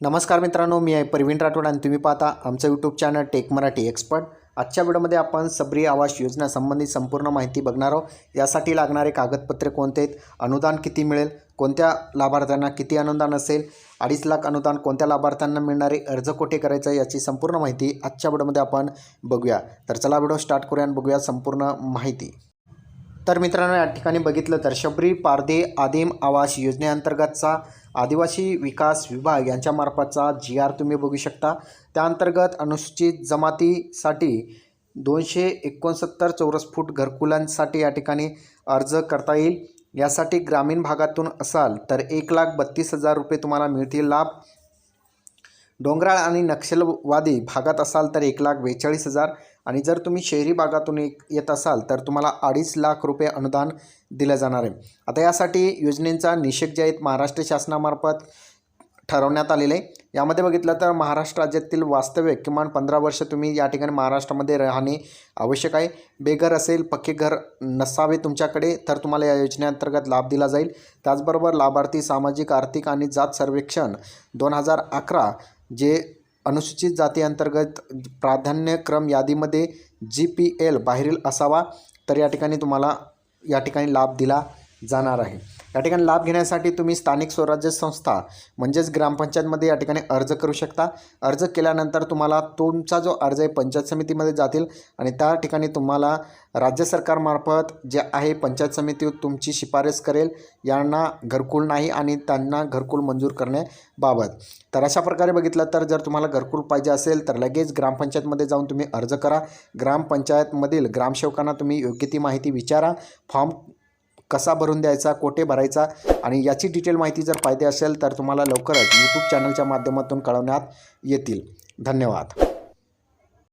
नमस्कार मित्रांनो मी आहे प्रवीण राठोड आणि तुम्ही पाहता आमचं YouTube channel tech Marathi expert आजच्या व्हिडिओमध्ये आपण सबरी आवास योजनेसंबंधित संपूर्ण माहिती बघणार आहोत. यासाठी लागणारे कागदपत्रे कोणते आहेत? अनुदान किती मिळेल? कोणत्या लाभार्थ्यांना किती अनुदान असेल? अडीच लाख अनुदान कोणत्या लाभार्थ्यांना मिळणारे अर्ज कोठे करायचं याची संपूर्ण माहिती आजच्या व्हिडिओमध्ये आपण बघूया. तर चला व्हिडिओ स्टार्ट करूया आणि बघूया संपूर्ण माहिती. तर मित्रांनो या ठिकाणी बघितलं तर शबरी पारदे आदिम आवास योजनेअंतर्गतचा आदिवासी विकास विभाग यांच्यामार्फतचा जी आर तुम्ही बघू शकता. त्याअंतर्गत अनुसूचित जमातीसाठी दोनशे एकोणसत्तर चौरस फूट घरकुलांसाठी या ठिकाणी अर्ज करता येईल. यासाठी ग्रामीण भागातून असाल तर एक लाख बत्तीस हजार रुपये तुम्हाला मिळतील लाभ. डोंगराळ आणि नक्षलवादी भागात असाल तर एक लाख बेचाळीस हजार. आणि जर तुम्ही शहरी भागातून एक येत असाल तर तुम्हाला अडीच लाख रुपये अनुदान दिलं जाणार आहे. आता यासाठी योजनेचा निषेध जे आहेत महाराष्ट्र शासनामार्फत ठरवण्यात आलेले आहे. यामध्ये बघितलं तर महाराष्ट्र राज्यातील वास्तव्य किमान पंधरा वर्ष तुम्ही या ठिकाणी महाराष्ट्रामध्ये राहणे आवश्यक आहे. बेघर असेल पक्के घर नसावे तुमच्याकडे तर तुम्हाला या योजनेअंतर्गत लाभ दिला जाईल. त्याचबरोबर लाभार्थी सामाजिक आर्थिक आणि जात सर्वेक्षण दोन हजार अकरा जे अनुसूचित जाती अंतर्गत प्राधान्यक्रम यादीमध्ये जी पी एल बाहेरील असावा तर या ठिकाणी तुम्हाला या ठिकाणी लाभ दिला जाणार आहे. या ठिकाणी लाभ घेण्यासाठी तुम्ही स्थानिक स्वराज्य संस्था म्हणजेच ग्रामपंचायतमध्ये या ठिकाणी अर्ज करू शकता. अर्ज केल्यानंतर तुम्हाला तुमचा जो अर्ज आहे पंचायत समितीमध्ये जातील आणि त्या ठिकाणी तुम्हाला राज्य सरकारमार्फत जे आहे पंचायत समिती तुमची शिफारस करेल. यांना घरकुल नाही आणि त्यांना घरकुल मंजूर करण्याबाबत. तर अशा प्रकारे बघितलं तर जर तुम्हाला घरकुल पाहिजे असेल तर लगेच ग्रामपंचायतमध्ये जाऊन तुम्ही अर्ज करा. ग्रामपंचायतमधील ग्रामसेवकांना तुम्ही योग्य ती माहिती विचारा. फॉर्म कसा भरून द्यायचा कोठे भरायचा आणि याची डिटेल माहिती जर पाहिजे असेल तर तुम्हाला लवकरच यूट्यूब चॅनलच्या माध्यमातून कळवण्यात येतील. धन्यवाद.